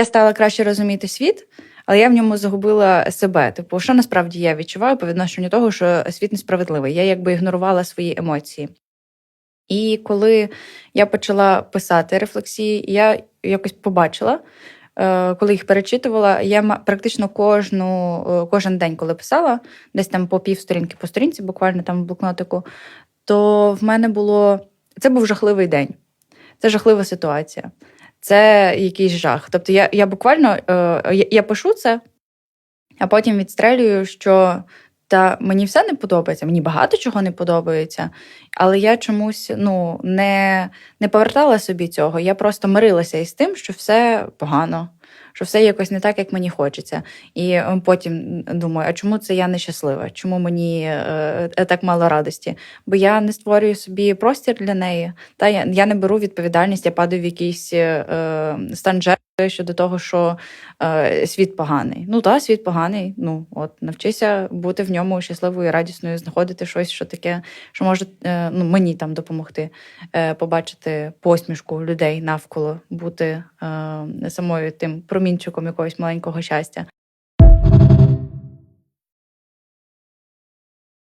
Я стала краще розуміти світ, але я в ньому загубила себе. Типу, що насправді я відчуваю по відношенню того, що світ несправедливий. Я якби ігнорувала свої емоції. І коли я почала писати рефлексії, я якось побачила, е, коли їх перечитувала, я практично кожну, е, кожен день, коли писала, десь там по пів сторінки по сторінці, буквально там в блокнотику, то в мене було це був жахливий день. Це жахлива ситуація. Це якийсь жах. Тобто я, я буквально е, я, пишу це, а потім відстрелюю, що та мені все не подобається, мені багато чого не подобається, але я чомусь ну, не, не повертала собі цього. Я просто мирилася із тим, що все погано, що все якось не так, як мені хочеться. І е, потім думаю, а чому це я нещаслива? Чому мені е, е, так мало радості? Бо я не створюю собі простір для неї. Та я, я не беру відповідальність, я падаю в якийсь е, е, стан жертви щодо того, що е, світ поганий. Ну та світ поганий. Ну от навчися бути в ньому щасливою, радісною, знаходити щось, що таке, що може е, ну, мені там допомогти е, побачити посмішку людей навколо, бути е, самою тим промінчиком якогось маленького щастя.